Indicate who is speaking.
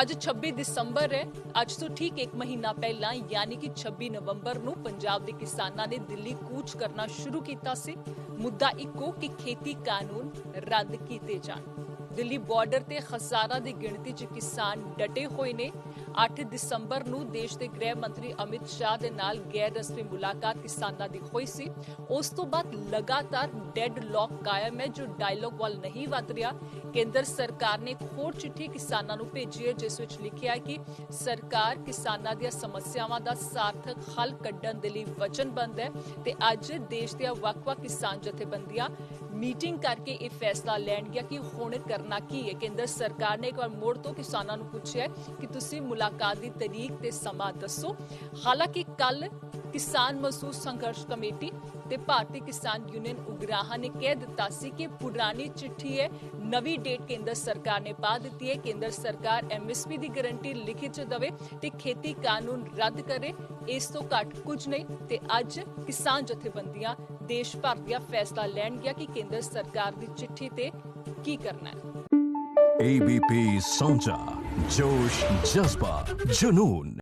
Speaker 1: ਅੱਜ 26 ਦਸੰਬਰ ਹੈ। ਅੱਜ ਤੋਂ ਠੀਕ ਇੱਕ ਮਹੀਨਾ ਪਹਿਲਾਂ, ਯਾਨੀ ਕਿ 26 ਨਵੰਬਰ ਨੂੰ ਪੰਜਾਬ ਦੇ ਕਿਸਾਨਾਂ ਨੇ ਦਿੱਲੀ ਕੂਚ ਕਰਨਾ ਸ਼ੁਰੂ ਕੀਤਾ ਸੀ। ਮੁੱਦਾ ਇੱਕੋ ਕਿ ਖੇਤੀ ਕਾਨੂੰਨ ਰੱਦ ਕੀਤੇ ਜਾਣ। ਦਿੱਲੀ ਬਾਰਡਰ ਤੇ ਹਜ਼ਾਰਾਂ ਦੀ ਗਿਣਤੀ 'ਚ ਕਿਸਾਨ ਡਟੇ ਹੋਏ ਨੇ। 8 ਦਸੰਬਰ ਨੂੰ ਦੇਸ਼ ਦੇ ਗ੍ਰਹਿ ਮੰਤਰੀ ਅਮਿਤ ਸ਼ਾਹ ਦੇ ਨਾਲ ਗੈਰ ਰਸਮੀ ਮੁਲਾਕਾਤ ਕਿਸਾਨਾਂ ਦੀ ਹੋਈ ਸੀ। ਉਸ ਤੋਂ ਬਾਅਦ ਲਗਾਤਾਰ ਡੈਡ ਲੌਕ ਕਾਇਮ ਹੈ, ਜੋ ਡਾਇਲੌਗ ਵੱਲ ਨਹੀਂ ਵਧ ਰਿਹਾ। ਕੇਂਦਰ ਸਰਕਾਰ ਨੇ ਇੱਕ ਹੋਰ ਚਿੱਠੀ ਕਿਸਾਨਾਂ ਨੂੰ ਭੇਜੀ ਹੈ, ਜਿਸ ਵਿੱਚ ਲਿਖਿਆ ਹੈ ਕਿ ਸਰਕਾਰ ਕਿਸਾਨਾਂ ਦੀਆਂ ਸਮੱਸਿਆਵਾਂ ਦਾ ਸਾਰਥਕ ਹੱਲ ਕੱਢਣ ਦੇ ਲਈ ਵਚਨਬੱਧ ਹੈ ਤੇ ਅੱਜ ਦੇਸ਼ ਦੀਆਂ ਵੱਖ-ਵੱਖ ਕਿਸਾਨ ਜਥੇਬੰਦੀਆਂ ਮੀਟਿੰਗ ਕਰਕੇ ਇਹ ਫੈਸਲਾ ਲੈਣਗੀਆਂ ਕਿ ਹੁਣ ਕਰਨਾ ਕੀ ਹੈ? ਕੇਂਦਰ ਸਰਕਾਰ ਨੇ ਇੱਕ ਵਾਰ ਮੋੜ ਤੋਂ ਕਿਸਾਨਾਂ ਨੂੰ ਪੁੱਛਿਆ ਕਿ ਤੁਸੀਂ ਮੁਲਾਕਾਤ ਦੀ ਤਰੀਕ ਤੇ ਸਮਾਂ ਦੱਸੋ। ਹਾਲਾਂਕਿ ਕੱਲ ਕਿਸਾਨ ਮਜ਼ਦੂਰ ਸੰਘਰਸ਼ ਕਮੇਟੀ ਤੇ ਭਾਰਤੀ ਕਿਸਾਨ ਯੂਨੀਅਨ ਉਗਰਾਹਾਂ ਨੇ ਕਹਿ ਦਿੱਤਾ ਸੀ ਕਿ ਪੁਰਾਣੀ ਚਿੱਠੀ ਹੈ, ਨਵੀਂ ਡੇਟ ਕੇਂਦਰ ਸਰਕਾਰ ਨੇ ਪਾ ਦਿੱਤੀ ਹੈ। ਕੇਂਦਰ ਸਰਕਾਰ ਐਮਐਸਪੀ ਦੀ ਗਾਰੰਟੀ ਲਿਖਿਤ ਚ ਦੇਵੇ ਤੇ ਖੇਤੀ ਕਾਨੂੰਨ ਰੱਦ ਕਰੇ। ਇਸ ਤੋਂ ਘੱਟ ਕੁਝ ਨਹੀਂ ਤੇ ਅੱਜ ਕਿਸਾਨ ਜਥੇਬੰਦੀਆਂ ਦੇਸ਼ ਭਰ ਦੀਆਂ ਫੈਸਲਾ ਲੈਣ ਲੈਣਗੀਆਂ ਕਿ ਕੇਂਦਰ ਕੇਂਦਰ ਸਰਕਾਰ ਦੀ ਚਿੱਠੀ ਤੇ ਕੀ ਕਰਨਾ ਹੈ?
Speaker 2: ABP ਸਾਂਝਾ ਜੋਸ਼ ਜਜ਼ਬਾ ਜਨੂਨ